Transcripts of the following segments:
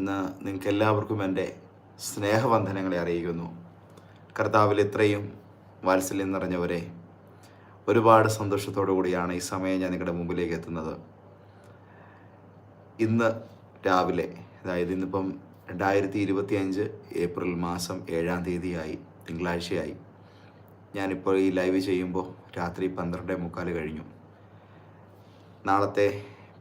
ഇന്ന് നിങ്ങൾക്ക് എല്ലാവർക്കും എന്റെ സ്നേഹബന്ധനങ്ങളെ അറിയിക്കുന്നു. കർത്താവിൽ ഇത്രയും വാത്സല്യം നിറഞ്ഞവരെ ഒരുപാട് സന്തോഷത്തോടു കൂടിയാണ് ഈ സമയം ഞാൻ നിങ്ങളുടെ മുമ്പിലേക്ക് എത്തുന്നത്. ഇന്ന് രാവിലെ അതായത് ഇന്നിപ്പം രണ്ടായിരത്തി ഇരുപത്തി അഞ്ച് ഏപ്രിൽ മാസം ഏഴാം തീയതിയായി തിങ്കളാഴ്ചയായി ഞാനിപ്പോൾ ഈ ലൈവ് ചെയ്യുമ്പോൾ രാത്രി പന്ത്രണ്ട് മുക്കാൽ കഴിഞ്ഞു. നാളത്തെ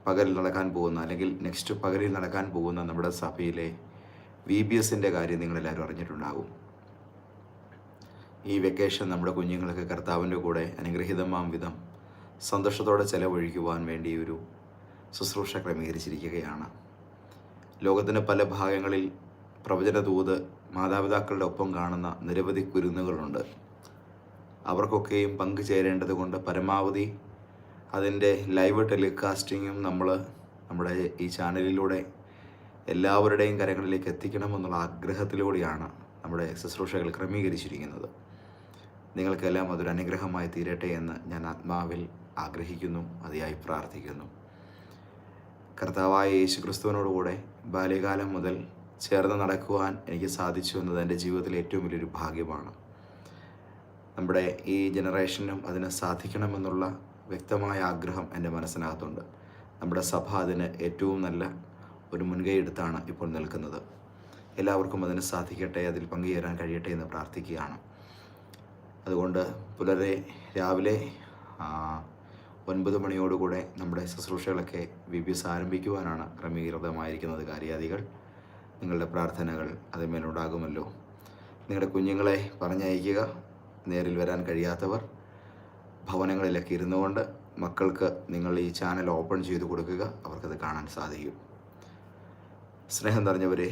പകലിൽ നടക്കാൻ പോകുന്ന അല്ലെങ്കിൽ നെക്സ്റ്റ് പകലിൽ നടക്കാൻ പോകുന്ന നമ്മുടെ സഭയിലെ വി ബി എസിന്റെ കാര്യം നിങ്ങളെല്ലാവരും അറിഞ്ഞിട്ടുണ്ടാകും ഈ വെക്കേഷൻ നമ്മുടെ കുഞ്ഞുങ്ങൾക്ക് കർത്താവിന്റെ കൂടെ അനുഗ്രഹിതമാം വിധം സന്തോഷത്തോടെ ചെലവഴിക്കുവാൻ വേണ്ടി ഒരു ശുശ്രൂഷ ക്രമീകരിച്ചിരിക്കുകയാണ്. ലോകത്തിന്റെ പല ഭാഗങ്ങളിൽ പ്രവചന ദൂത് മാതാപിതാക്കളുടെ ഒപ്പം കാണുന്ന നിരവധി കുരുന്നുകളുണ്ട്. അവർക്കൊക്കെയും പങ്കുചേരേണ്ടതുകൊണ്ട് പരമാവധി അതിന്റെ ലൈവ് ടെലികാസ്റ്റിങ്ങും നമ്മൾ നമ്മുടെ ഈ ചാനലിലൂടെ എല്ലാവരുടെയും കരങ്ങളിലേക്ക് എത്തിക്കണമെന്നുള്ള ആഗ്രഹത്തിലൂടെയാണ് നമ്മുടെ ശുശ്രൂഷകൾ ക്രമീകരിച്ചിരിക്കുന്നത്. നിങ്ങൾക്കെല്ലാം അതൊരു അനുഗ്രഹമായി തീരട്ടെ എന്ന് ഞാൻ ആത്മാവിൽ ആഗ്രഹിക്കുന്നു അതിയായി പ്രാർത്ഥിക്കുന്നു. കർത്താവായ യേശു ക്രിസ്തുവിനോടുകൂടെ ബാല്യകാലം മുതൽ ചേർന്ന് നടക്കുവാൻ എനിക്ക് സാധിച്ചു എന്നത് എന്റെ ജീവിതത്തിലെ ഏറ്റവും വലിയൊരു ഭാഗ്യമാണ്. നമ്മുടെ ഈ ജനറേഷനും അതിന് സാധിക്കണമെന്നുള്ള വ്യക്തമായ ആഗ്രഹം എന്റെ മനസ്സിനകത്തുണ്ട്. നമ്മുടെ സഭ അതിന് ഏറ്റവും നല്ല ഒരു മുൻകൈ എടുത്താണ് ഇപ്പോൾ നിൽക്കുന്നത്. എല്ലാവർക്കും അതിന് സാധിക്കട്ടെ അതിൽ പങ്കുചേരാൻ കഴിയട്ടെ എന്ന് പ്രാർത്ഥിക്കുകയാണ്. അതുകൊണ്ട് പുലരെ രാവിലെ ഒൻപത് മണിയോടുകൂടെ നമ്മുടെ ശുശ്രൂഷകളൊക്കെ വി ബി എസ് ആരംഭിക്കുവാനാണ് ക്രമീകൃതമായിരിക്കുന്നത് കാര്യാദികൾ. നിങ്ങളുടെ പ്രാർത്ഥനകൾ അതിന്മേലുണ്ടാകുമല്ലോ. നിങ്ങളുടെ കുഞ്ഞുങ്ങളെ പറഞ്ഞയക്കുക നേരിൽ വരാൻ കഴിയാത്തവർ ഭവനങ്ങളിലൊക്കെ ഇരുന്നു കൊണ്ട് മക്കൾക്ക് നിങ്ങൾ ഈ ചാനൽ ഓപ്പൺ ചെയ്ത് കൊടുക്കുക. അവർക്കത് കാണാൻ സാധിക്കും. സ്നേഹം നിറഞ്ഞവരെ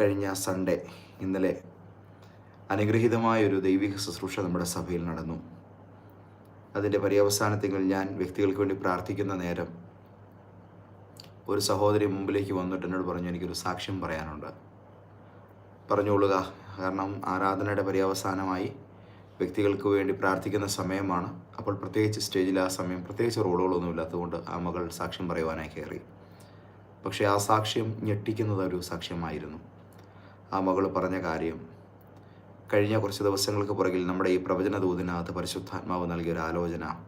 കഴിഞ്ഞ സൺഡേ ഇന്നലെ അനുഗ്രഹീതമായ ഒരു ദൈവിക ശുശ്രൂഷ നമ്മുടെ സഭയിൽ നടന്നു. അതിന്റെ പര്യവസാനത്തിൽ ഞാൻ വ്യക്തികൾക്ക് വേണ്ടി പ്രാർത്ഥിക്കുന്ന നേരം ഒരു സഹോദരി മുമ്പിലേക്ക് വന്നിട്ട് എന്നോട് പറഞ്ഞു എനിക്കൊരു സാക്ഷ്യം പറയാനുണ്ട്. പറഞ്ഞോളുക കാരണം ആരാധനയുടെ പര്യവസാനമായി വ്യക്തികൾക്ക് വേണ്ടി പ്രാർത്ഥിക്കുന്ന സമയമാണ്. അപ്പോൾ പ്രത്യേകിച്ച് സ്റ്റേജിൽ ആ സമയം പ്രത്യേകിച്ച് റോളുകളൊന്നും ഇല്ലാത്തതുകൊണ്ട് ആ മകൾ സാക്ഷ്യം പറയുവാനായി കയറി. പക്ഷേ ആ സാക്ഷ്യം ഞെട്ടിക്കുന്നത് ഒരു സാക്ഷ്യമായിരുന്നു. ആ മകൾ പറഞ്ഞ കാര്യം കഴിഞ്ഞ കുറച്ച് ദിവസങ്ങൾക്ക് പുറകിൽ നമ്മുടെ ഈ പ്രവചന ദൂതിനകത്ത് പരിശുദ്ധാത്മാവ് നൽകിയ ഒരു ആലോചന.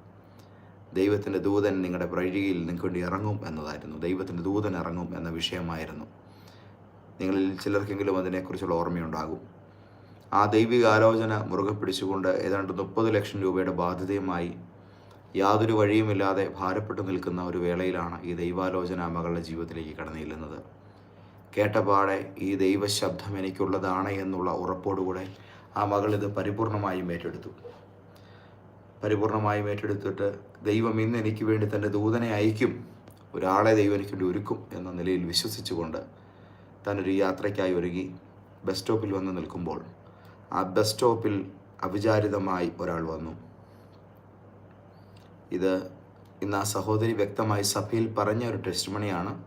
ദൈവത്തിന്റെ ദൂതൻ നിങ്ങളുടെ വഴിയിൽ നിങ്ങൾക്ക് വേണ്ടി ഇറങ്ങും എന്നതായിരുന്നു. ദൈവത്തിന്റെ ദൂതൻ ഇറങ്ങും എന്ന വിഷയമായിരുന്നു. നിങ്ങളിൽ ചിലർക്കെങ്കിലും അതിനെക്കുറിച്ചുള്ള ഓർമ്മയുണ്ടാകും. ആ ദൈവിക ആലോചന മുറുകെ പിടിച്ചുകൊണ്ട് ഏതാണ്ട് മുപ്പത് ലക്ഷം രൂപയുടെ ബാധ്യതയുമായി യാതൊരു വഴിയുമില്ലാതെ ഭാരപ്പെട്ടു നിൽക്കുന്ന ഒരു വേളയിലാണ് ഈ ദൈവാലോചന മകളുടെ ജീവിതത്തിലേക്ക് കടന്നു ചെല്ലുന്നത്. കേട്ടപാടെ ഈ ദൈവശബ്ദം എനിക്കുള്ളതാണ് എന്നുള്ള ഉറപ്പോടുകൂടെ ആ മകൾ ഇത് പരിപൂർണമായും ഏറ്റെടുത്തു. പരിപൂർണമായും ഏറ്റെടുത്തിട്ട് ദൈവം ഇന്ന് എനിക്ക് വേണ്ടി തന്റെ ദൂതനെ അയക്കും ഒരാളെ ദൈവം എനിക്ക് വേണ്ടി ഒരുക്കും എന്ന നിലയിൽ വിശ്വസിച്ചുകൊണ്ട് താനൊരു യാത്രയ്ക്കായി ഒരുങ്ങി ബസ് സ്റ്റോപ്പിൽ വന്ന് നിൽക്കുമ്പോൾ ആ ബസ് സ്റ്റോപ്പിൽ അവിചാരിതമായി ഒരാൾ വന്നു. ഇത് ഇന്ന് ആ സഹോദരി വ്യക്തമായി സഭയിൽ പറഞ്ഞ ഒരു ടെസ്റ്റ് മണിയാണ്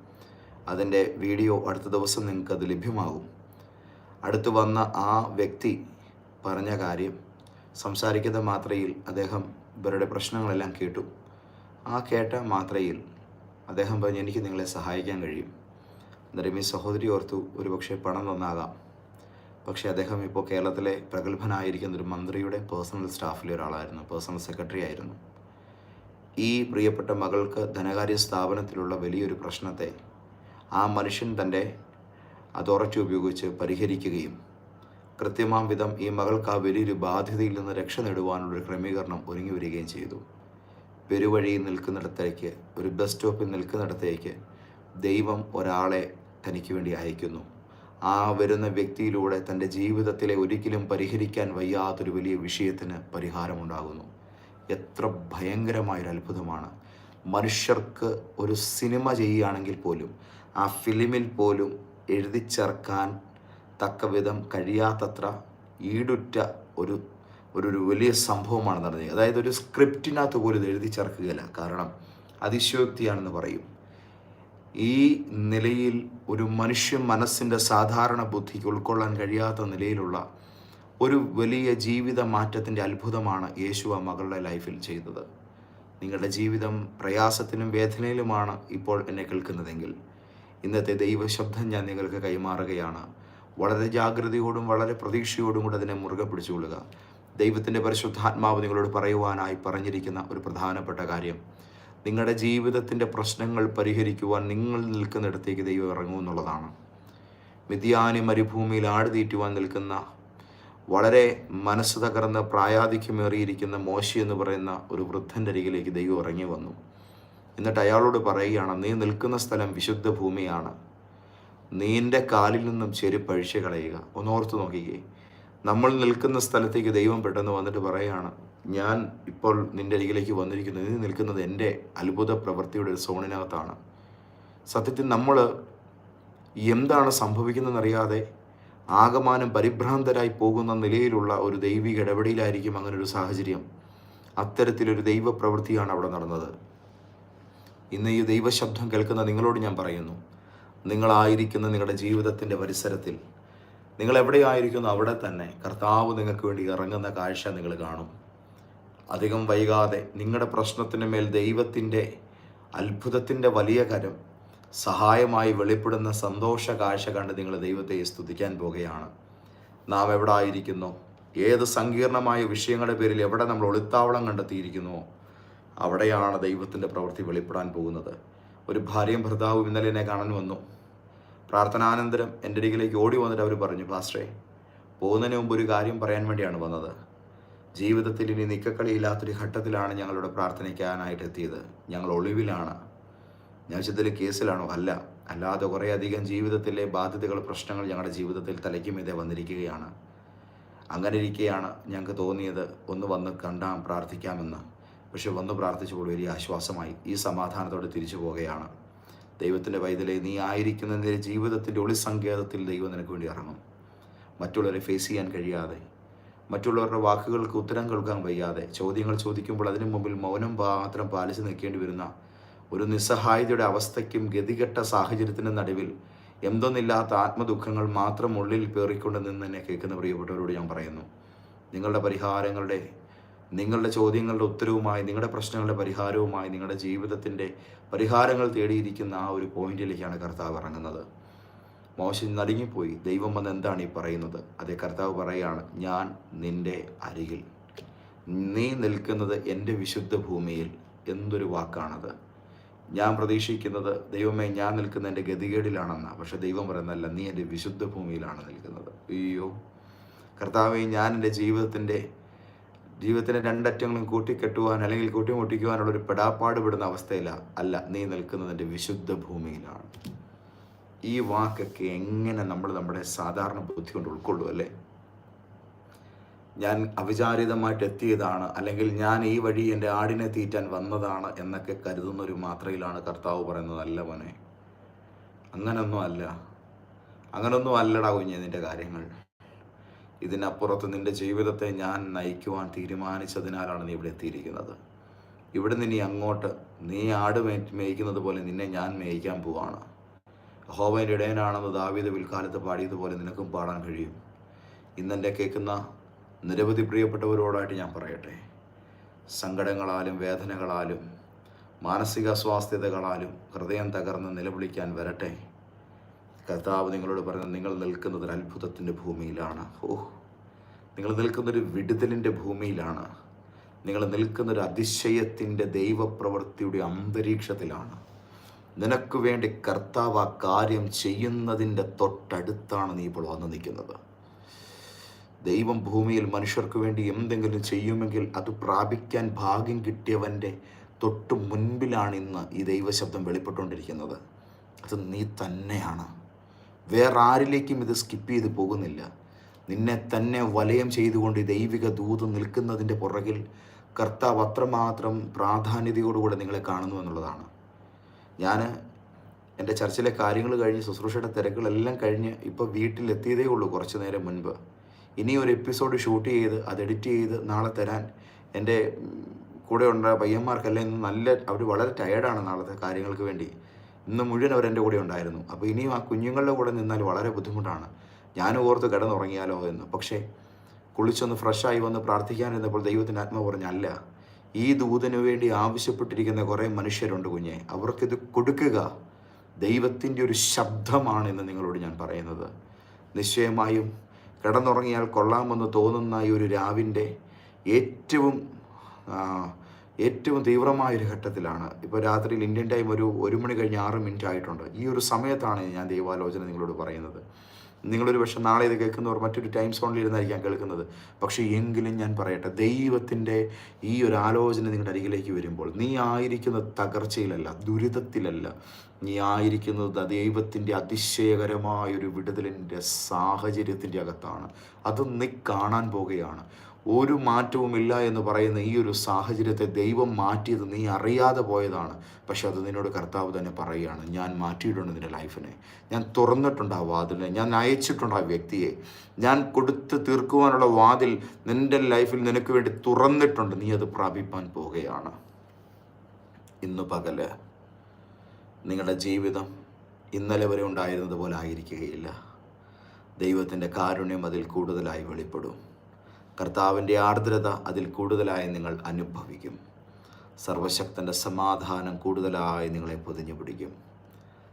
അതിന്റെ വീഡിയോ അടുത്ത ദിവസം നിങ്ങൾക്ക് അത് ലഭ്യമാകും. അടുത്ത് വന്ന ആ വ്യക്തി പറഞ്ഞ കാര്യം സംസാരിക്കുന്ന മാത്രയിൽ അദ്ദേഹം ഇവരുടെ പ്രശ്നങ്ങളെല്ലാം കേട്ടു. ആ കേട്ട മാത്രയിൽ അദ്ദേഹം പറഞ്ഞു എനിക്ക് നിങ്ങളെ സഹായിക്കാൻ കഴിയും. അന്നേരം ഈ സഹോദരി ഓർത്തു ഒരുപക്ഷെ പണം തന്നാകാം പക്ഷേ അദ്ദേഹം ഇപ്പോൾ കേരളത്തിലെ പ്രഗത്ഭനായിരിക്കുന്ന ഒരു മന്ത്രിയുടെ പേഴ്സണൽ സ്റ്റാഫിലെ ഒരാളായിരുന്നു പേഴ്സണൽ സെക്രട്ടറി ആയിരുന്നു. ഈ പ്രിയപ്പെട്ട മകൾക്ക് ധനകാര്യ സ്ഥാപനത്തിലുള്ള വലിയൊരു പ്രശ്നത്തെ ആ മനുഷ്യൻ തന്റെ അതോറിറ്റി ഉപയോഗിച്ച് പരിഹരിക്കുകയും കൃത്യമാം വിധം ഈ മകൾക്ക് ആ വലിയൊരു ബാധ്യതയിൽ നിന്ന് രക്ഷ നേടുവാനുള്ളൊരു ക്രമീകരണം ഒരുങ്ങി വരികയും ചെയ്തു. പെരുവഴിയിൽ നിൽക്കുന്നിടത്തേക്ക് ഒരു ബസ് സ്റ്റോപ്പിൽ നിൽക്കുന്നിടത്തേക്ക് ദൈവം ഒരാളെ തനിക്ക് വേണ്ടി അയക്കുന്നു. ആ വരുന്ന വ്യക്തിയിലൂടെ തന്റെ ജീവിതത്തിലെ ഒരിക്കലും പരിഹരിക്കാൻ വയ്യാത്തൊരു വലിയ വിഷയത്തിന് പരിഹാരമുണ്ടാകുന്നു. എത്ര ഭയങ്കരമായൊരു അത്ഭുതമാണ്. മനുഷ്യർക്ക് ഒരു സിനിമ ചെയ്യുകയാണെങ്കിൽ പോലും ആ ഫിലിമിൽ പോലും എഴുതി ചേർക്കാൻ തക്കവിധം കഴിയാത്തത്ര ഈടുറ്റ ഒരു ഒരു വലിയ സംഭവമാണ് നടന്നത്. അതായത് ഒരു സ്ക്രിപ്റ്റിനകത്ത് പോലും എഴുതി ചേർക്കുകയില്ല. കാരണം അതിശയോക്തിയാണെന്ന് പറയും. ഈ നിലയിൽ ഒരു മനുഷ്യ മനസ്സിന്റെ സാധാരണ ബുദ്ധിക്ക് ഉൾക്കൊള്ളാൻ കഴിയാത്ത നിലയിലുള്ള ഒരു വലിയ ജീവിത മാറ്റത്തിന്റെ അത്ഭുതമാണ് യേശു ആ മകളുടെ ലൈഫിൽ ചെയ്തത്. നിങ്ങളുടെ ജീവിതം പ്രയാസത്തിനും വേദനയിലുമാണ് ഇപ്പോൾ എന്നെ കേൾക്കുന്നതെങ്കിൽ ഇന്നത്തെ ദൈവശബ്ദം ഞാൻ നിങ്ങൾക്ക് കൈമാറുകയാണ്. വളരെ ജാഗ്രതയോടും വളരെ പ്രതീക്ഷയോടും കൂടെ അതിനെ മുറുകെ പിടിച്ചുകൊള്ളുക. ദൈവത്തിന്റെ പരിശുദ്ധാത്മാവ് നിങ്ങളോട് പറയുവാനായി പറഞ്ഞിരിക്കുന്ന ഒരു പ്രധാനപ്പെട്ട കാര്യം നിങ്ങളുടെ ജീവിതത്തിന്റെ പ്രശ്നങ്ങൾ പരിഹരിക്കുവാൻ നിങ്ങൾ നിൽക്കുന്നിടത്തേക്ക് ദൈവം ഇറങ്ങും എന്നുള്ളതാണ്. മിഥ്യാനി മരുഭൂമിയിൽ ആടുതീറ്റുവാൻ നിൽക്കുന്ന വളരെ മനസ്സ് തകർന്ന് പ്രായാധിക്യമേറിയിരിക്കുന്ന മോശി എന്ന് പറയുന്ന ഒരു വൃദ്ധന്റെ അരികിലേക്ക് ദൈവം ഇറങ്ങി വന്നു. എന്നിട്ട് അയാളോട് പറയുകയാണ് നീ നിൽക്കുന്ന സ്ഥലം വിശുദ്ധ ഭൂമിയാണ്. നീന്റെ കാലിൽ നിന്നും ചെരുപ്പഴിച്ച് കളയുക ഒന്നോർത്ത് നോക്കിക്കേ. നമ്മൾ നിൽക്കുന്ന സ്ഥലത്തേക്ക് ദൈവം പെട്ടെന്ന് വന്നിട്ട് പറയുകയാണ് ഞാൻ ഇപ്പോൾ നിന്റെ അരികിലേക്ക് വന്നിരിക്കുന്നത് നീ നിൽക്കുന്നത് എന്റെ അത്ഭുത പ്രവൃത്തിയുടെ ഒരു സോണിനകത്താണ്. സത്യത്തിൽ നമ്മൾ എന്താണ് സംഭവിക്കുന്നതെന്നറിയാതെ ആകമാനം പരിഭ്രാന്തരായി പോകുന്ന നിലയിലുള്ള ഒരു ദൈവിക ഇടപെടലായിരിക്കും അങ്ങനെ ഒരു സാഹചര്യം. അത്തരത്തിലൊരു ദൈവ പ്രവൃത്തിയാണ് അവിടെ നടന്നത്. ഇന്ന് ഈ ദൈവശബ്ദം കേൾക്കുന്ന നിങ്ങളോട് ഞാൻ പറയുന്നു. നിങ്ങളായിരിക്കുന്ന നിങ്ങളുടെ ജീവിതത്തിന്റെ പരിസരത്തിൽ. നിങ്ങൾ എവിടെയായിരിക്കുന്നു അവിടെ തന്നെ കർത്താവ് നിങ്ങൾക്ക് വേണ്ടി ഇറങ്ങുന്ന കാഴ്ച നിങ്ങൾ കാണും. അധികം വൈകാതെ നിങ്ങളുടെ പ്രശ്നത്തിന് മേൽ ദൈവത്തിന്റെ അത്ഭുതത്തിന്റെ വലിയ കരം സഹായമായി വെളിപ്പെടുന്ന സന്തോഷ കാഴ്ച കണ്ട് നിങ്ങൾ ദൈവത്തെ സ്തുതിക്കാൻ പോകുകയാണ്. നാം എവിടെ ആയിരിക്കുന്നു? ഏത് സങ്കീർണമായ വിഷയങ്ങളുടെ പേരിൽ എവിടെ നമ്മൾ ഒളിത്താവളം കണ്ടെത്തിയിരിക്കുന്നുവോ അവിടെയാണ് ദൈവത്തിന്റെ പ്രവൃത്തി വെളിപ്പെടാൻ പോകുന്നത്. ഒരു ഭാര്യയും ഭർത്താവും ഇന്നലെ എന്നെ കാണാൻ വന്നു. പ്രാർത്ഥനാനന്തരം എന്റെ അരികിലേക്ക് ഓടി വന്നിട്ട് അവർ പറഞ്ഞു പാസ്റ്റേ പോകുന്നതിന് മുമ്പ് ഒരു കാര്യം പറയാൻ വേണ്ടിയാണ് വന്നത്. ജീവിതത്തിൽ ഇനി നിക്കക്കളിയില്ലാത്തൊരു ഘട്ടത്തിലാണ് ഞങ്ങളുടെ പ്രാർത്ഥനയ്ക്കാനായിട്ട് എത്തിയത് ഞങ്ങൾ ഒളിവിലാണ്. ഞാൻ ചിന്തയിൽ കേസിലാണോ? അല്ല. അല്ലാതെ കുറേയധികം ജീവിതത്തിലെ ബാധ്യതകൾ പ്രശ്നങ്ങൾ ഞങ്ങളുടെ ജീവിതത്തിൽ തലയ്ക്കുമീതെ വന്നിരിക്കുകയാണ്. അങ്ങനെ ഇരിക്കെയാണ് ഞങ്ങൾക്ക് തോന്നിയത് ഒന്ന് വന്ന് കണ്ടാം പ്രാർത്ഥിക്കാമെന്ന്. പക്ഷെ വന്ന് പ്രാർത്ഥിച്ചപ്പോൾ വലിയ ആശ്വാസമായി. ഈ സമാധാനത്തോടെ തിരിച്ചു പോവുകയാണ്. ദൈവത്തിന്റെ വൈദ്യലെ നീ ആയിരിക്കുന്ന നിന്റെ ഒളി ഒളിസങ്കേതത്തിൽ ദൈവം നിനക്ക് വേണ്ടി ഇറങ്ങും. മറ്റുള്ളവരെ ഫേസ് ചെയ്യാൻ കഴിയാതെ മറ്റുള്ളവരുടെ വാക്കുകൾക്ക് ഉത്തരം കേൾക്കാൻ വയ്യാതെ. ചോദ്യങ്ങൾ ചോദിക്കുമ്പോൾ അതിനു മുമ്പിൽ മൗനം മാത്രം പാലിച്ചു നിൽക്കേണ്ടി വരുന്ന ഒരു നിസ്സഹായതയുടെ അവസ്ഥയ്ക്കും ഗതികെട്ട സാഹചര്യത്തിന്റെ നടുവിൽ എന്തൊന്നില്ലാത്ത ആത്മദുഃഖങ്ങൾ മാത്രം ഉള്ളിൽ പേറിക്കൊണ്ട് നിന്ന് എന്നെ കേൾക്കുന്ന പ്രിയപ്പെട്ടവരോട് ഞാൻ പറയുന്നു. നിങ്ങളുടെ പരിഹാരങ്ങളുടെ നിങ്ങളുടെ ചോദ്യങ്ങളുടെ ഉത്തരവുമായി നിങ്ങളുടെ പ്രശ്നങ്ങളുടെ പരിഹാരവുമായി നിങ്ങളുടെ ജീവിതത്തിന്റെ പരിഹാരങ്ങൾ തേടിയിരിക്കുന്ന ആ ഒരു പോയിന്റിലേക്കാണ് കർത്താവ് ഇറങ്ങുന്നത്. മോശം നടുങ്ങിപ്പോയി. ദൈവം വന്ന് എന്താണ് ഈ പറയുന്നത്? അതേ കർത്താവ് പറയുകയാണ് ഞാൻ നിന്റെ അരികിൽ. നീ നിൽക്കുന്നത് എന്റെ വിശുദ്ധ ഭൂമിയിൽ. എന്തൊരു വാക്കാണത്. ഞാൻ പ്രതീക്ഷിക്കുന്നത് ദൈവമേ ഞാൻ നിൽക്കുന്ന എന്റെ ഗതികേടിലാണെന്ന. പക്ഷെ ദൈവം പറയുന്നതല്ല നീ എന്റെ വിശുദ്ധ ഭൂമിയിലാണ് നിൽക്കുന്നത്. അയ്യോ. കർത്താവെ ഞാൻ എന്റെ ജീവിതത്തിന്റെ ജീവിതത്തിന്റെ രണ്ടറ്റങ്ങളും കൂട്ടിക്കെട്ടുവാൻ അല്ലെങ്കിൽ കൂട്ടിമുട്ടിക്കുവാനുള്ള ഒരു പെടാപ്പാട് പെടുന്ന അവസ്ഥയില്ല അല്ല നീ നിൽക്കുന്നത് എന്റെ വിശുദ്ധ ഭൂമിയിലാണ്. ഈ വാക്കൊക്കെ എങ്ങനെ നമ്മൾ നമ്മുടെ സാധാരണ ബുദ്ധി കൊണ്ട് ഉൾക്കൊള്ളും അല്ലേ? ഞാൻ അവിചാരിതമായിട്ട് എത്തിയതാണ് അല്ലെങ്കിൽ ഞാൻ ഈ വഴി എന്റെ ആടിനെ തീറ്റാൻ വന്നതാണ് എന്നൊക്കെ കരുതുന്ന ഒരു മാത്രയിലാണ് കർത്താവ് പറയുന്നത് അല്ല മോനെ. അങ്ങനൊന്നും അല്ല. അങ്ങനൊന്നും അല്ലടാ കുഞ്ഞ് നിന്റെ കാര്യങ്ങൾ. ഇതിനപ്പുറത്ത് നിന്റെ ജീവിതത്തെ ഞാൻ നയിക്കുവാൻ തീരുമാനിച്ചതിനാലാണ് നീ ഇവിടെ എത്തിയിരിക്കുന്നത്. ഇവിടെ നിന്ന് നീ അങ്ങോട്ട് നീ ആട് മേയ്ക്കുന്നത് പോലെ നിന്നെ ഞാൻ മേയിക്കാൻ പോവാണ്. ഹോവന്റെ ഇടയനാണെന്ന് ദാവീദ് വിൽക്കാലത്ത് പാടിയതുപോലെ നിനക്കും പാടാൻ കഴിയും. ഇന്നെന്റെ കേൾക്കുന്ന നിരവധി പ്രിയപ്പെട്ടവരോടായിട്ട് ഞാൻ പറയട്ടെ. സങ്കടങ്ങളാലും വേദനകളാലും മാനസിക അസ്വാസ്ഥ്യതകളാലും ഹൃദയം തകർന്ന് നിലവിളിക്കാൻ വരട്ടെ. കർത്താവ് നിങ്ങളോട് പറയുന്നത് നിങ്ങൾ നിൽക്കുന്നത് ഒരു അത്ഭുതത്തിന്റെ ഭൂമിയിലാണ്. ഓഹ് നിങ്ങൾ നിൽക്കുന്നൊരു വിടുതലിന്റെ ഭൂമിയിലാണ്. നിങ്ങൾ നിൽക്കുന്നൊരു അതിശയത്തിന്റെ ദൈവപ്രവൃത്തിയുടെ അന്തരീക്ഷത്തിലാണ്. നിനക്ക് വേണ്ടി കർത്താവ് ആ കാര്യം ചെയ്യുന്നതിന്റെ തൊട്ടടുത്താണ് നീ ഇപ്പോൾ വന്നു നിൽക്കുന്നത്. ദൈവം ഭൂമിയിൽ മനുഷ്യർക്ക് വേണ്ടി എന്തെങ്കിലും ചെയ്യുമെങ്കിൽ അത് പ്രാപിക്കാൻ ഭാഗ്യം കിട്ടിയവന്റെ തൊട്ട് മുൻപിലാണ് ഇന്ന് ഈ ദൈവശബ്ദം വെളിപ്പെട്ടുകൊണ്ടിരിക്കുന്നത്. അത് നീ തന്നെയാണ്. വേറെ ആരിലേക്കും ഇത് സ്കിപ്പ് ചെയ്ത് പോകുന്നില്ല. നിന്നെ തന്നെ വലയം ചെയ്തുകൊണ്ട് ദൈവിക ദൂത് നിൽക്കുന്നതിന്റെ പുറകിൽ കർത്താവ് അത്രമാത്രം പ്രാധാന്യതയോടുകൂടെ നിങ്ങളെ കാണുന്നു എന്നുള്ളതാണ്. ഞാൻ എന്റെ ചർച്ചിലെ കാര്യങ്ങൾ കഴിഞ്ഞ് ശുശ്രൂഷയുടെ തിരക്കുകളെല്ലാം കഴിഞ്ഞ് ഇപ്പോൾ വീട്ടിലെത്തിയതേ ഉള്ളൂ കുറച്ച് നേരം മുൻപ്. ഇനി ഒരു എപ്പിസോഡ് ഷൂട്ട് ചെയ്ത് അത് എഡിറ്റ് ചെയ്ത് നാളെ തരാൻ എന്റെ കൂടെ ഉണ്ട പയ്യന്മാർക്കെല്ലാം ഇന്ന് നല്ല അവർ വളരെ ടയേർഡാണ് നാളത്തെ കാര്യങ്ങൾക്ക് വേണ്ടി. ഇന്ന് മുഴുവൻ അവർ എന്റെ കൂടെ ഉണ്ടായിരുന്നു. അപ്പോൾ ഇനിയും ആ കുഞ്ഞുങ്ങളുടെ കൂടെ നിന്നാൽ വളരെ ബുദ്ധിമുട്ടാണ്. ഞാൻ ഓർത്ത് കിടന്നുറങ്ങിയാലോ എന്ന്. പക്ഷേ കുളിച്ചൊന്ന് ഫ്രഷായി വന്ന് പ്രാർത്ഥിക്കാൻ എന്നപ്പോൾ ദൈവത്തിന്റെ ആത്മ പറഞ്ഞ അല്ല ഈ ദൂതന് വേണ്ടി ആവശ്യപ്പെട്ടിരിക്കുന്ന കുറേ മനുഷ്യരുണ്ട് കുഞ്ഞെ. അവർക്കിത് കൊടുക്കുക ദൈവത്തിന്റെ ഒരു ശബ്ദമാണ് എന്ന് നിങ്ങളോട് ഞാൻ പറയുന്നത്. നിശ്ചയമായും കിടന്നുറങ്ങിയാൽ കൊള്ളാമെന്ന് തോന്നുന്ന ഈ ഒരു രാവിന്റെ ഏറ്റവും ഏറ്റവും തീവ്രമായ ഒരു ഘട്ടത്തിലാണ്. ഇപ്പോൾ രാത്രിയിൽ ഇന്ത്യൻ ടൈം ഒരു ഒരു മണി കഴിഞ്ഞ് ആറ് മിനിറ്റ് ആയിട്ടുണ്ട്. ഈ ഒരു സമയത്താണ് ഞാൻ ദൈവാലോചന നിങ്ങളോട് പറയുന്നത്. നിങ്ങളൊരു പക്ഷേ നാളെ ഇത് കേൾക്കുന്നവർ മറ്റൊരു ടൈം സോണിൽ ഇരുന്നായിരിക്കാം കേൾക്കുന്നത്. പക്ഷേ എങ്കിലും ഞാൻ പറയട്ടെ ദൈവത്തിന്റെ ഈ ഒരു ആലോചന നിങ്ങളുടെ അരികിലേക്ക് വരുമ്പോൾ നീ ആയിരിക്കുന്നത് തകർച്ചയിലല്ല ദുരിതത്തിലല്ല. നീ ആയിരിക്കുന്നത് ദൈവത്തിന്റെ അതിശയകരമായൊരു വിടുതലിന്റെ സാഹചര്യത്തിന്റെ അകത്താണ്. അത് നീ കാണാൻ പോകുകയാണ് ഒരു മാറ്റവുമില്ല എന്ന് പറയുന്ന ഈ ഒരു സാഹചര്യത്തെ ദൈവം മാറ്റിയത് നീ അറിയാതെ പോയതാണ്. പക്ഷെ അത് നിന്നോട് കർത്താവ് തന്നെ പറയുകയാണ് ഞാൻ മാറ്റിയിട്ടുണ്ട് നിന്റെ ലൈഫിനെ. ഞാൻ തുറന്നിട്ടുണ്ട് ആ വാതിലിനെ. ഞാൻ അയച്ചിട്ടുണ്ട് ആ വ്യക്തിയെ. ഞാൻ കൊടുത്ത് തീർക്കുവാനുള്ള വാതിൽ നിന്റെ ലൈഫിൽ നിനക്ക് വേണ്ടി തുറന്നിട്ടുണ്ട്. നീ അത് പ്രാപിപ്പാൻ പോവുകയാണ്. ഇന്ന് പകൽ നിങ്ങളുടെ ജീവിതം ഇന്നലെ വരെ ഉണ്ടായിരുന്നത് പോലെ ആയിരിക്കുകയില്ല. ദൈവത്തിന്റെ കാരുണ്യം അതിൽ കൂടുതലായി വെളിപ്പെടും. കർത്താവിന്റെ ആർദ്രത അതിൽ കൂടുതലായി നിങ്ങൾ അനുഭവിക്കും. സർവശക്തന്റെ സമാധാനം കൂടുതലായി നിങ്ങളെ പൊതിഞ്ഞു പിടിക്കും.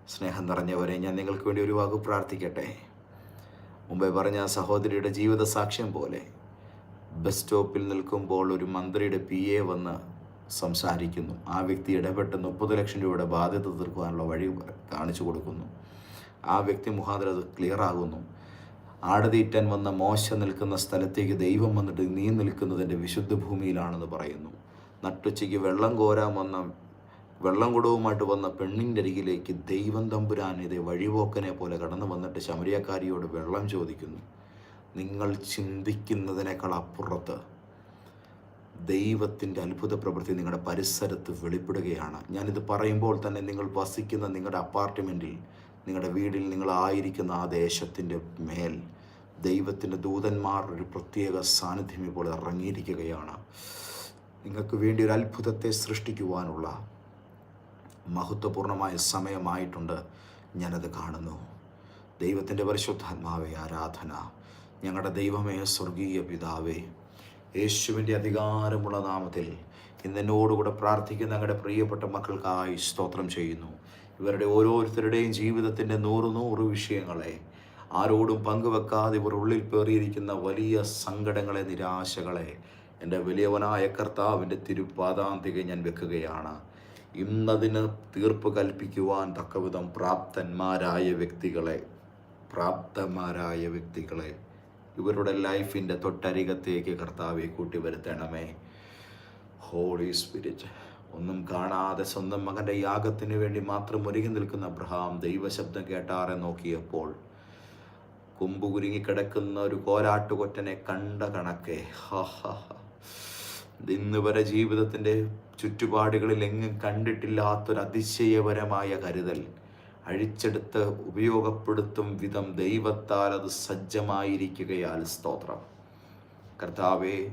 സ്നേഹം നിറഞ്ഞവരെ ഞാൻ നിങ്ങൾക്ക് വേണ്ടി ഒരു വാക്ക് പ്രാർത്ഥിക്കട്ടെ. മുമ്പേ പറഞ്ഞ സഹോദരിയുടെ ജീവിത സാക്ഷ്യം പോലെ ബസ് സ്റ്റോപ്പിൽ നിൽക്കുമ്പോൾ ഒരു മന്ത്രിയുടെ പി എ വന്ന് സംസാരിക്കുന്നു. ആ വ്യക്തി ഇടപെട്ട് മുപ്പത് ലക്ഷം രൂപയുടെ ബാധ്യത തീർക്കുവാനുള്ള വഴി കാണിച്ചു കൊടുക്കുന്നു. ആ വ്യക്തി മുഖാന്തരം അത് ക്ലിയർ ആകുന്നു. ആടുതീറ്റാൻ വന്ന മോശ നിൽക്കുന്ന സ്ഥലത്തേക്ക് ദൈവം വന്നിട്ട് നീ നിൽക്കുന്നതിന്റെ വിശുദ്ധ ഭൂമിയിലാണെന്ന് പറയുന്നു. നട്ടുച്ചയ്ക്ക് വെള്ളം കോരാൻ വന്ന വെള്ളം കുടവുമായിട്ട് വന്ന പെണ്ണിന്റെ അരികിലേക്ക് ദൈവം തമ്പുരാൻ ഇതേ വഴിപോക്കനെ പോലെ കടന്നു വന്നിട്ട് ശമരിയക്കാരിയോട് വെള്ളം ചോദിക്കുന്നു. നിങ്ങൾ ചിന്തിക്കുന്നതിനേക്കാൾ അപ്പുറത്ത് ദൈവത്തിന്റെ അത്ഭുത പ്രവൃത്തി നിങ്ങളുടെ പരിസരത്ത് വെളിപ്പെടുകയാണ്. ഞാനിത് പറയുമ്പോൾ തന്നെ നിങ്ങൾ വസിക്കുന്ന നിങ്ങളുടെ അപ്പാർട്ട്മെന്റിൽ നിങ്ങളുടെ വീട്ടിൽ നിങ്ങളായിരിക്കുന്ന ആ ദേശത്തിന്റെ മേൽ ദൈവത്തിന്റെ ദൂതന്മാർ ഒരു പ്രത്യേക സാന്നിധ്യം ഇപ്പോൾ ഇറങ്ങിയിരിക്കുകയാണ്. നിങ്ങൾക്ക് വേണ്ടി ഒരു അത്ഭുതത്തെ സൃഷ്ടിക്കുവാനുള്ള മഹത്വപൂർണമായ സമയമായിട്ടുണ്ട്. ഞാനത് കാണുന്നു. ദൈവത്തിന്റെ പരിശുദ്ധാത്മാവേ ആരാധന. ഞങ്ങളുടെ ദൈവമേ സ്വർഗീയ പിതാവേ യേശുവിന്റെ അധികാരമുള്ള നാമത്തിൽ ഇന്നെന്നോടുകൂടെ പ്രാർത്ഥിക്കുന്ന ഞങ്ങളുടെ പ്രിയപ്പെട്ട മക്കൾക്കായി സ്തോത്രം ചെയ്യുന്നു. ഇവരുടെ ഓരോരുത്തരുടെയും ജീവിതത്തിന്റെ നൂറ് നൂറ് വിഷയങ്ങളെ ആരോടും പങ്കുവെക്കാതെ ഇവർ ഉള്ളിൽ പേറിയിരിക്കുന്ന വലിയ സങ്കടങ്ങളെ നിരാശകളെ എന്റെ വലിയവനായ കർത്താവിന്റെ തിരുപ്പാതാന്തിക ഞാൻ വെക്കുകയാണ്. ഇന്നതിന് തീർപ്പ് കൽപ്പിക്കുവാൻ തക്കവിധം പ്രാപ്തന്മാരായ വ്യക്തികളെ പ്രാപ്തന്മാരായ വ്യക്തികളെ ഇവരുടെ ലൈഫിന്റെ തൊട്ടരികത്തേക്ക് കർത്താവെ കൂട്ടി വരുത്തണമേ ഹോളി സ്പിരിറ്റ് ഒന്നും കാണാതെ സ്വന്തം മകന്റെ യാഗത്തിന് വേണ്ടി മാത്രം ഒരുങ്ങി നിൽക്കുന്ന അബ്രഹാം ദൈവശബ്ദം കേട്ടാറെ നോക്കിയപ്പോൾ കൊമ്പ് കുരുങ്ങിക്കിടക്കുന്ന ഒരു കോലാട്ടുകൊറ്റനെ കണ്ട കണക്കെ. ഇന്ന് വരെ ജീവിതത്തിന്റെ ചുറ്റുപാടുകളിൽ എങ്ങും കണ്ടിട്ടില്ലാത്തൊരു അതിശയപരമായ കരുതൽ. അഴിച്ചെടുത്ത് ഉപയോഗപ്പെടുത്തും വിധം ദൈവത്താൽ അത് സജ്ജമായിരിക്കുകയാൽ സ്തോത്രം. കർത്താവെ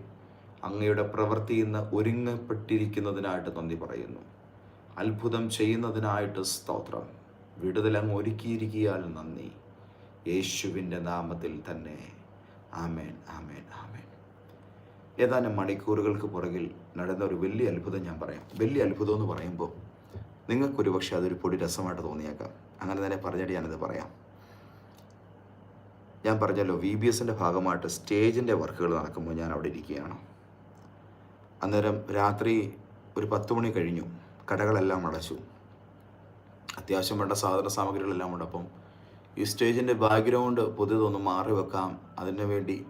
അങ്ങയുടെ പ്രവൃത്തി ഇന്ന് ഒരുങ്ങപ്പെട്ടിരിക്കുന്നതിനായിട്ട് നന്ദി പറയുന്നു. അത്ഭുതം ചെയ്യുന്നതിനായിട്ട് സ്തോത്രം. വിടുതലങ്ങ് ഒരുക്കിയിരിക്കിയാൽ നന്ദി. യേശുവിന്റെ നാമത്തിൽ തന്നെ. ആമേൻ ആമേൻ ആമേൻ. ഏതാനും മണിക്കൂറുകൾക്ക് പുറകിൽ നടന്ന ഒരു വലിയ അത്ഭുതം ഞാൻ പറയാം. വലിയ അത്ഭുതം എന്ന് പറയുമ്പോൾ നിങ്ങൾക്കൊരു പക്ഷേ അതൊരു പൊടി രസമായിട്ട് തോന്നിയേക്കാം. അങ്ങനെ തന്നെ പറഞ്ഞിട്ട് ഞാനത് പറയാം. ഞാൻ പറഞ്ഞല്ലോ വി ബി എസിന്റെ ഭാഗമായിട്ട് സ്റ്റേജിന്റെ വർക്കുകൾ നടക്കുമ്പോൾ ഞാൻ അവിടെ ഇരിക്കുകയാണ്. അന്നേരം രാത്രി ഒരു പത്ത് മണി കഴിഞ്ഞു. കടകളെല്ലാം അടച്ചു. അത്യാവശ്യം വേണ്ട സാധന സാമഗ്രികളെല്ലാം ഉണ്ട്. അപ്പം ഈ സ്റ്റേജിന്റെ ബാക്ക്ഗ്രൗണ്ട് പുതിയതൊന്ന് മാറി വെക്കാം. അതിന് വേണ്ടി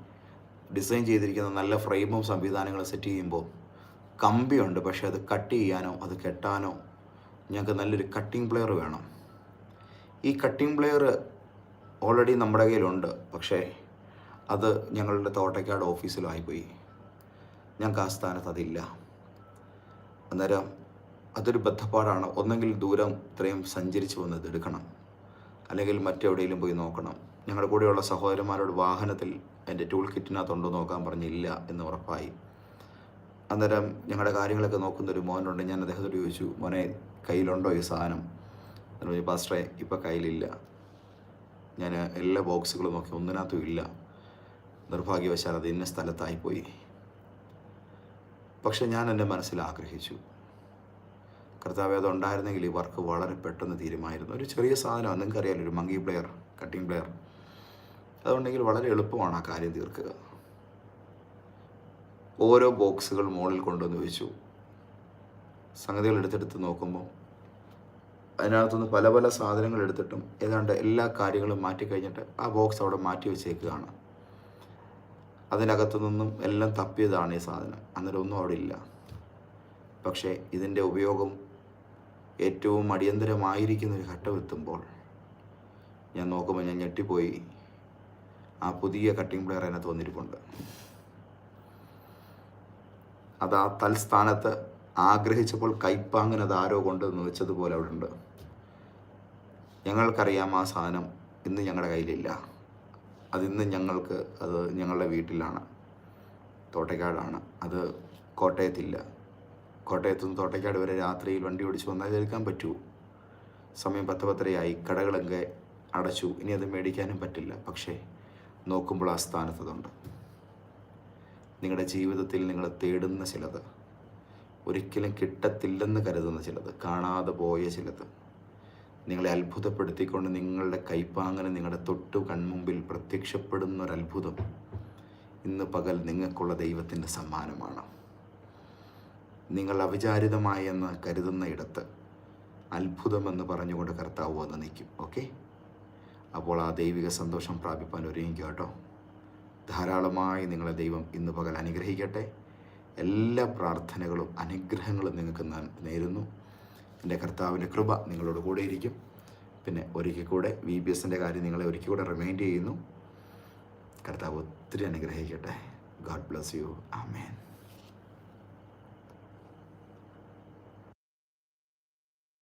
ഡിസൈൻ ചെയ്തിരിക്കുന്ന നല്ല ഫ്രെയിമും സംവിധാനങ്ങളും സെറ്റ് ചെയ്യുമ്പോൾ കമ്പിയുണ്ട് പക്ഷേ അത് കട്ട് ചെയ്യാനോ അത് കെട്ടാനോ ഞങ്ങൾക്ക് നല്ലൊരു കട്ടിംഗ് പ്ലെയർ വേണം. ഈ കട്ടിംഗ് പ്ലെയർ ഓൾറെഡി നമ്മുടെ കയ്യിലുണ്ട് പക്ഷേ അത് ഞങ്ങളുടെ തോട്ടയ്ക്കാട് ഓഫീസിലായിപ്പോയി ഞങ്ങൾക്ക് ആ സ്ഥാനത്ത് അതില്ല. അന്നേരം അതൊരു ബന്ധപ്പാടാണ് ഒന്നെങ്കിൽ ദൂരം ഇത്രയും സഞ്ചരിച്ച് വന്നത് എടുക്കണം. അല്ലെങ്കിൽ മറ്റെവിടെയെങ്കിലും പോയി നോക്കണം. ഞങ്ങളുടെ കൂടെയുള്ള സഹോദരന്മാരോട് വാഹനത്തിൽ എന്റെ ടൂൾ കിറ്റിനകത്തുണ്ടോ നോക്കാൻ പറഞ്ഞില്ല എന്ന് ഉറപ്പായി. അന്നേരം ഞങ്ങളുടെ കാര്യങ്ങളൊക്കെ നോക്കുന്ന ഒരു മോനുണ്ട്. ഞാൻ അദ്ദേഹത്തോട് ചോദിച്ചു മോനെ കയ്യിലുണ്ടോ ഈ സാധനം? എന്ന് പറഞ്ഞു പാസ്റ്ററെ ഇപ്പം കയ്യിലില്ല. ഞാൻ എല്ലാ ബോക്സുകളും നോക്കി ഒന്നിനകത്തും ഇല്ല. നിർഭാഗ്യവശാൽ അത് ഇന്ന സ്ഥലത്തായിപ്പോയി പക്ഷെ ഞാൻ എന്റെ മനസ്സിൽ ആഗ്രഹിച്ചു. കർത്താവ് അത് ഉണ്ടായിരുന്നെങ്കിൽ ഈ വർക്ക് വളരെ പെട്ടെന്ന് തീരുമായിരുന്നു. ഒരു ചെറിയ സാധനമാണ്. നിങ്ങൾക്കറിയാലോ ഒരു മങ്കി പ്ലെയർ കട്ടിംഗ് പ്ലെയർ അതുണ്ടെങ്കിൽ വളരെ എളുപ്പമാണ് ആ കാര്യം തീർക്കുക. ഓരോ ബോക്സുകൾ മുകളിൽ കൊണ്ടുവന്ന് വെച്ചു. സംഗതികൾ എടുത്തെടുത്ത് നോക്കുമ്പോൾ അതിനകത്തുനിന്ന് പല പല സാധനങ്ങൾ എടുത്തിട്ടും ഏതാണ്ട് എല്ലാ കാര്യങ്ങളും മാറ്റി കഴിഞ്ഞിട്ട് ആ ബോക്സ് അവിടെ മാറ്റി വെച്ചേക്കുകയാണ്. അതിനകത്തു നിന്നും എല്ലാം തപ്പിയതാണ് ഈ സാധനം. അന്നേരം ഒന്നും അവിടെ ഇല്ല. പക്ഷേ ഇതിന്റെ ഉപയോഗം ഏറ്റവും അടിയന്തരമായിരിക്കുന്ന ഒരു ഘട്ടം എത്തുമ്പോൾ ഞാൻ നോക്കുമ്പോൾ ഞാൻ ഞെട്ടിപ്പോയി. ആ പുതിയ കട്ടിംഗ് പ്ലെയർ അതിനകത്ത് വന്നിരിപ്പുണ്ട് അത് ആ തൽസ്ഥാനത്ത് ആഗ്രഹിച്ചപ്പോൾ കൈപ്പാങ്ങനെ അത് ആരോ കൊണ്ട് വെച്ചതുപോലെ അവിടെ ഉണ്ട്. ഞങ്ങൾക്കറിയാം ആ സാധനം ഇന്ന് ഞങ്ങളുടെ കയ്യിലില്ല. അതിന്ന് ഞങ്ങൾക്ക് അത് ഞങ്ങളുടെ വീട്ടിലാണ്. തോട്ടയ്ക്കാടാണ്. അത് കോട്ടയത്തില്ല. കോട്ടയത്തു നിന്ന് തോട്ടയ്ക്കാട് വരെ രാത്രിയിൽ വണ്ടി ഓടിച്ച് വന്നാൽ ഇതെടുക്കാൻ പറ്റുമോ സമയം പത്ത് പത്തരയായി കടകളൊക്കെ അടച്ചു. ഇനി അത് മേടിക്കാനും പറ്റില്ല. പക്ഷേ നോക്കുമ്പോൾ ആ സ്ഥാനത്ത് അതുണ്ട് നിങ്ങളുടെ ജീവിതത്തിൽ നിങ്ങൾ തേടുന്ന ചിലത് ഒരിക്കലും കിട്ടത്തില്ലെന്ന് കരുതുന്ന ചിലത് കാണാതെ പോയ ചിലത് നിങ്ങളെ അത്ഭുതപ്പെടുത്തിക്കൊണ്ട് നിങ്ങളുടെ കൈപ്പാങ്ങനെ നിങ്ങളുടെ തൊട്ടു കൺമുമ്പിൽ പ്രത്യക്ഷപ്പെടുന്ന ഒരു അത്ഭുതം ഇന്ന് പകൽ നിങ്ങൾക്കുള്ള ദൈവത്തിന്റെ സമ്മാനമാണ്. നിങ്ങൾ അവിചാരിതമായെന്ന് കരുതുന്ന ഇടത്ത് അത്ഭുതമെന്ന് പറഞ്ഞുകൊണ്ട് കർത്താവ് വന്ന് നിൽക്കും. ഓക്കെ? അപ്പോൾ ആ ദൈവിക സന്തോഷം പ്രാപിപ്പാൻ ഒരുങ്ങിക്കുക കേട്ടോ. ധാരാളമായി നിങ്ങളെ ദൈവം ഇന്ന് പകൽ അനുഗ്രഹിക്കട്ടെ. എല്ലാ പ്രാർത്ഥനകളും അനുഗ്രഹങ്ങളും നിങ്ങൾക്ക് നേരുന്നു. എന്റെ കർത്താവിന്റെ കൃപ നിങ്ങളോട് കൂടെയിരിക്കും. പിന്നെ ഒരിക്കൽ കൂടെ വി ബി എസിന്റെ കാര്യം നിങ്ങളെ ഒരിക്കൽ കൂടെ റിമൈൻഡ് ചെയ്യുന്നു. കർത്താവ് ഒത്തിരി അനുഗ്രഹിക്കട്ടെ. God bless you amen